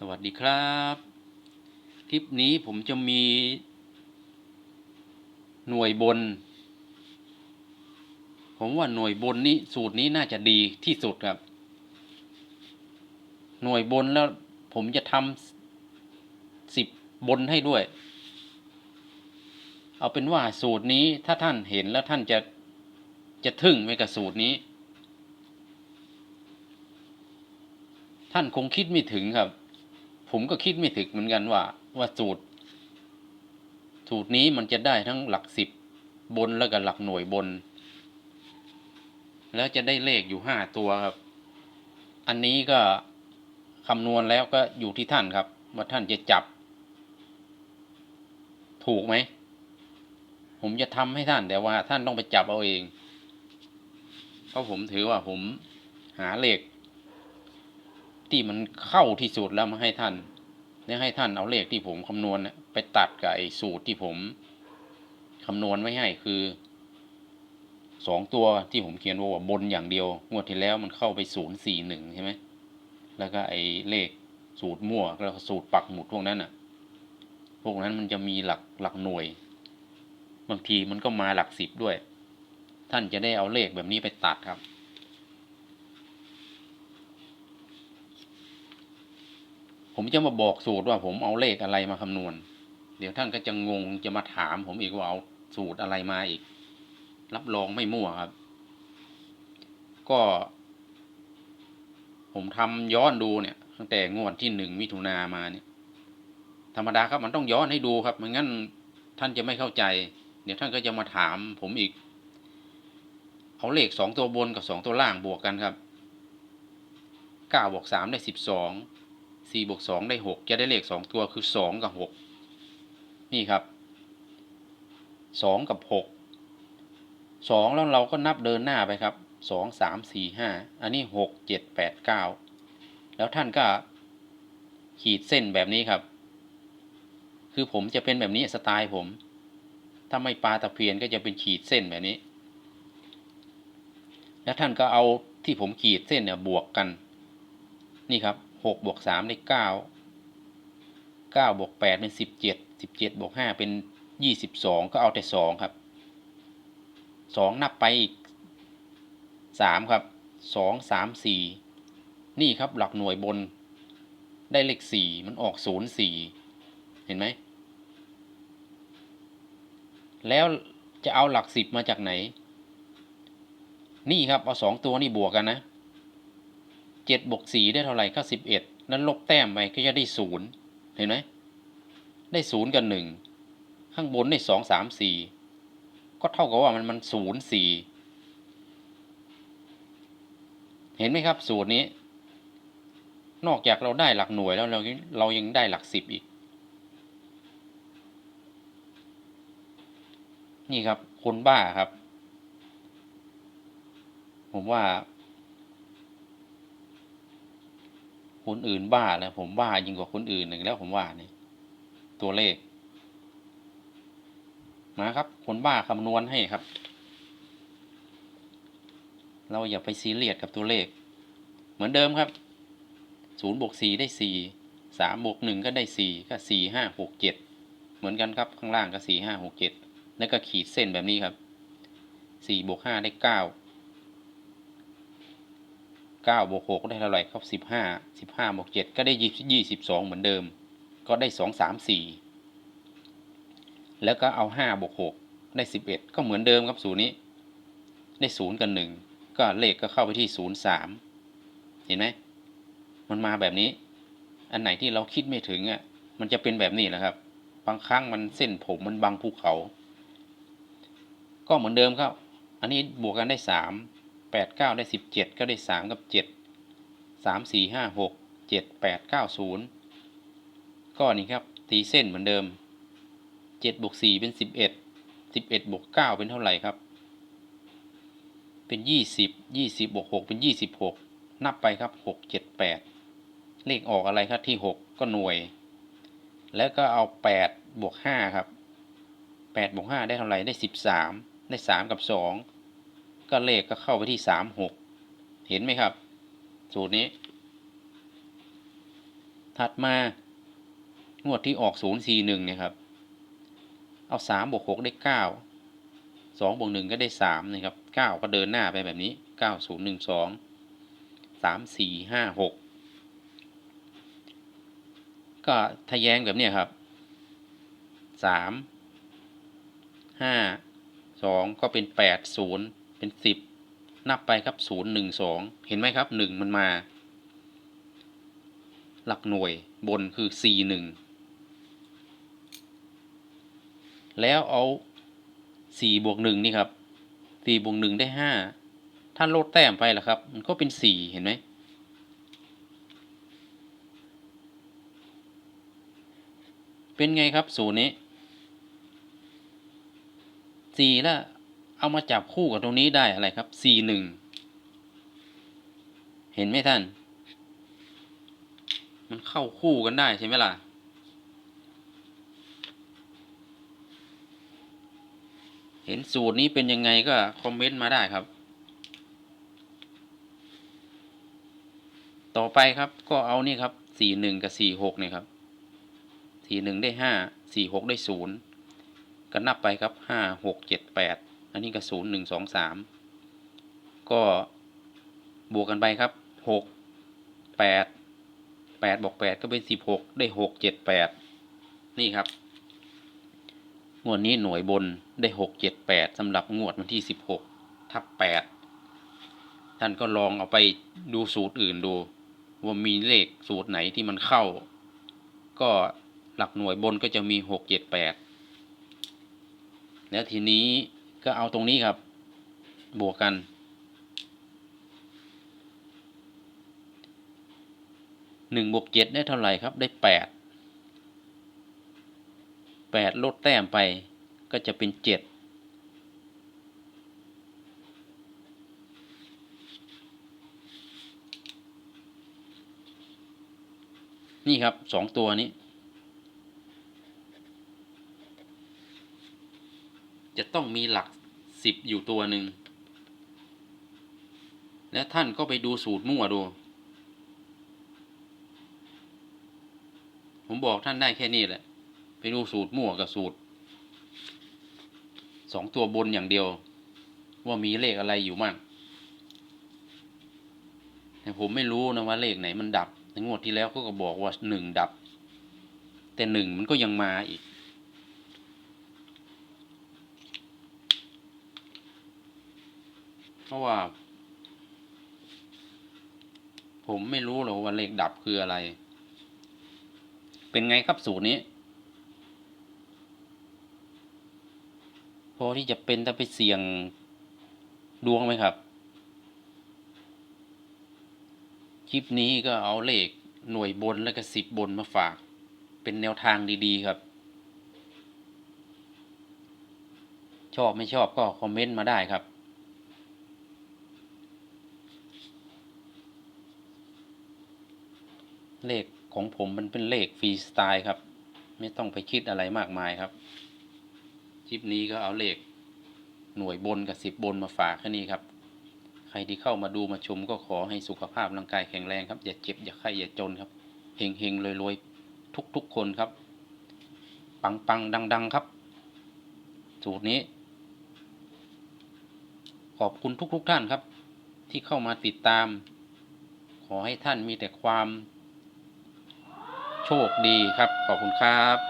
สวัสดีครับ คลิปนี้ผมจะมี หน่วยบน ผมว่าหน่วยบนนี้สูตรนี้น่าจะดีที่สุดครับ หน่วยบนแล้วผมจะทำสิบบนให้ด้วย เอาเป็นว่าสูตรนี้ถ้าท่านเห็นแล้วท่านจะจะทึ่งไปกับสูตรนี้ ท่านคงคิดไม่ถึงครับ ผมก็คิดไม่ถึงเหมือนกันว่า ว่าสูตร สูตรนี้มันจะได้ทั้งหลักสิบบนแล้วก็หลักหน่วยบน แล้วจะได้เลขอยู่ห้าตัวครับ อันนี้ก็คำนวณแล้วก็อยู่ที่ท่านครับ ว่าท่านจะจับ ถูกไหม ผมจะทำให้ท่านแต่ว่าท่านต้องไปจับเอาเอง เพราะผมถือว่าผมหาเลข ที่มันเข้าที่สุดแล้วมาให้ท่านแล้วให้ท่านเอาเลขที่ผมคำนวณไปตัดกับไอ้สูตรที่ผมคำนวณไว้ให้คือสองตัวที่ผมเขียนว่าบนอย่างเดียวงวดที่แล้วมันเข้าไปศูนย์สี่หนึ่งใช่ไหมแล้วก็ไอ้เลขสูตรมั่วแล้วก็สูตรปักหมุดพวกนั้นอะ พวกนั้นมันจะมีหลักหลักหน่วย บางทีมันก็มาหลักสิบด้วย ท่านจะได้เอาเลขแบบนี้ไปตัดครับ ผมจะมาบอกสูตรว่าผมเอาเลขอะไรมาคำนวณ เดี๋ยวท่านก็จะงงจะมาถาม ผมอีกว่าเอาสูตรอะไรมาอีก รับรองไม่มั่วครับ ก็ ผมทำย้อนดูเนี่ย ตั้งแต่งวดที่หนึ่งมิถุนามาเนี่ย ธรรมดาครับมันต้องย้อนให้ดูครับไม่งั้นท่านจะไม่เข้าใจ เดี๋ยวท่านก็จะมาถาม ผมอีก เอาเลขสองตัวบนกับสองตัวล่างบวกกันครับเก้าบวกสามได้สิบสอง สี่บวกสองได้หกจะได้เลขสองตัวคือสองกับหกนี่ครับสองกับหกสองแล้วเราก็นับเดินหน้าไปครับสองสามสี่ห้าอันนี้หกเจ็ดแปดเก้าแล้วท่านก็ขีดเส้นแบบนี้ครับ คือผมจะเป็นแบบนี้สไตล์ผม ถ้าไม่ปลาตะเพียนก็จะเป็นขีดเส้นแบบนี้ แล้วท่านก็เอาที่ผมขีดเส้นเนี่ยบวกกัน นี่ครับ หกบวกสามได้เก้าเก้าบวกแปดเป็นสิบเจ็ดสิบเจ็ดบวกห้าเป็นยี่สิบสองก็เอาแต่สองครับสองนับไปอีกสามครับสองสามสี่นี่ครับหลักหน่วยบน ได้เลขสี่มันออกศูนย์สี่เห็นไหม แล้วจะเอาหลักสิบมาจากไหน นี่ครับ เอาสองตัวนี่บวกกันนะ เจ็ดบวกสี่ได้เท่าไหร่ก็สิบเอ็ดนั้นลบแต้มไปก็จะได้ศูนย์เห็นไหมได้ศูนย์กับหนึ่งข้างบนได้สองสามสี่ก็เท่ากับว่ามันมันศูนย์สี่เห็นไหมครับสูตรนี้ นอกจากเราได้หลักหน่วยแล้วเราเรายังได้หลักสิบอีก นี่ครับคนบ้าครับ ผมว่า คนอื่นบ้าแล้วผมบ้ายิ่งกว่าคนอื่นหนึ่งแล้วผมว่านี่ตัวเลขมาครับ คนบ้าคำนวณให้ครับ เราอย่าไปซีเรียสกับตัวเลข เหมือนเดิมครับศูนย์บวกสี่ได้สี่สามบวกหนึ่งก็ได้สี่ก็สี่ห้าหกเจ็ดเหมือนกันครับข้างล่างก็สี่ห้าหกเจ็ดแล้วก็ขีดเส้นแบบนี้ครับสี่บวกห้าได้เก้า เก้าบวกหกได้เท่าไหร่ครับสิบห้าสิบห้าบวกเจ็ดก็ได้ยี่ยี่สิบสองเหมือนเดิม ก็ได้สองสามสี่แล้วก็เอาห้าบวกหกได้สิบเอ็ดก็เหมือนเดิมครับศูนย์นี้ ได้ศูนย์กับหนึ่งก็เลขก็เข้าไปที่ศูนย์สามเห็นไหมมันมาแบบนี้ อันไหนที่เราคิดไม่ถึงอะมันจะเป็นแบบนี้แหละครับ บางครั้งมันเส้นผมมันบังภูเขา ก็เหมือนเดิมครับ อันนี้บวกกันได้สาม แปดเก้าได้สิบเจ็ดก็ได้สามกับเจ็ดสามสี่ห้าหกเจ็ดแปดเก้าศูนย์ก็นี่ครับตีเส้นเหมือนเดิมเจ็ดบวกสี่เป็นสิบเอ็ดสิบเอ็ดบวกเก้าเป็นเท่าไหร่ครับ เป็นยี่สิบยี่สิบบวกหกเป็นยี่สิบหกนับไปครับหกเจ็ดแปดเลขออกอะไรครับที่หกก็หน่วย แล้วก็เอาแปดบวกห้าครับแปดบวกห้าได้เท่าไหร่ได้สิบสามได้สามกับสอง ก็เลขก็เข้าไปที่สามหกเห็นไหมครับ สูตรนี้ ถัดมางวดที่ออกศูนย์สี่หนึ่งเนี่ยครับ เอาสามบวกหกได้เก้าสองบวกหนึ่งก็ได้สามนะครับเก้าก็เดินหน้าไปแบบนี้เก้าศูนย์หนึ่งสองสามสี่ห้าหกก็ทะแยงแบบนี้ครับสามห้าสองก็เป็นแปดศูนย์ เป็นสิบนับไปครับศูนย์หนึ่งสองเห็นไหมครับหนึ่งมันมา หลักหน่วยบนคือ C หนึ่งแล้วเอาสี่บวกหนึ่งนี่ครับสี่บวกหนึ่งได้ห้าถ้าลดแต้มไปล่ะครับ มันก็เป็นสี่เห็นไหมเป็นไงครับ สูตรนี้สี่แล้ว เอามาจับคู่กับตรงนี้ได้อะไรครับสี่หนึ่งเห็นไหมท่าน มันเข้าคู่กันได้ใช่ไหมล่ะ เห็นสูตรนี้เป็นยังไงก็คอมเมนต์มาได้ครับ ต่อไปครับก็เอานี่ครับสี่หนึ่งกับสี่หกเนี่ยครับสี่หนึ่งได้ห้าสี่หกได้ศูนย์ก็นับไปครับห้าหกเจ็ดแปด นนี้ก็ศูนย์หนึ่งสองสามก็บวกกันไปครับหกแปดแปดบอกแปดก็เป็นสิบหกได้หกเจ็ดแปดนี่ครับ งวดนี้หน่วยบนได้หกเจ็ดแปดสำหรับงวดวันที่สิบหกทับแปดท่านก็ลองเอาไปดูสูตรอื่นดู ว่ามีเลขสูตรไหนที่มันเข้า ก็หลักหน่วยบนก็จะมีหกเจ็ดแปดแล้วทีนี้ ก็เอาตรงนี้ครับ บวกกัน หนึ่งบวกเจ็ดได้เท่าไหร่ครับ ได้แปด แปดลดแต้มไปก็จะเป็นเจ็ด นี่ครับสองตัวนี้จะต้องมีหลัก สิบอยู่ตัวหนึ่ง แล้วท่านก็ไปดูสูตรมั่วดู ผมบอกท่านได้แค่นี้แหละ ไปดูสูตรมั่วกับสูตรสองตัวบนอย่างเดียว ว่ามีเลขอะไรอยู่มั่งแต่ผมไม่รู้นะว่าเลขไหนมันดับ ในงวดที่แล้วเขาก็บอกว่าหนึ่งดับ แต่หนึ่งมันก็ยังมาอีก เพราะว่า ผมไม่รู้หรอกว่าเลขดับคืออะไร เป็นไงครับสูตรนี้ พอที่จะเป็นถ้าไปเสี่ยงดวงไหมครับ คลิปนี้ก็เอาเลขหน่วยบนแล้วก็สิบบนมาฝาก เป็นแนวทางดีๆครับ ชอบไม่ชอบก็คอมเมนต์มาได้ครับ เลขของผมมันเป็นเลขฟรีสไตล์ครับ ไม่ต้องไปคิดอะไรมากมายครับคลิปนี้ก็เอาเลขหน่วยบนกับสิบบนมาฝากแค่นี้ครับ ใครที่เข้ามาดูมาชมก็ขอให้สุขภาพร่างกายแข็งแรงครับ อย่าเจ็บอย่าไข้อย่าจนครับเฮงเฮงรวยรวยทุกทุกๆคนครับ ปังปังดังดัง ๆครับ สูตรนี้ ขอบคุณทุกทุกๆท่านครับ ที่เข้ามาติดตาม ขอให้ท่านมีแต่ความ โชคดีครับ ขอบคุณครับ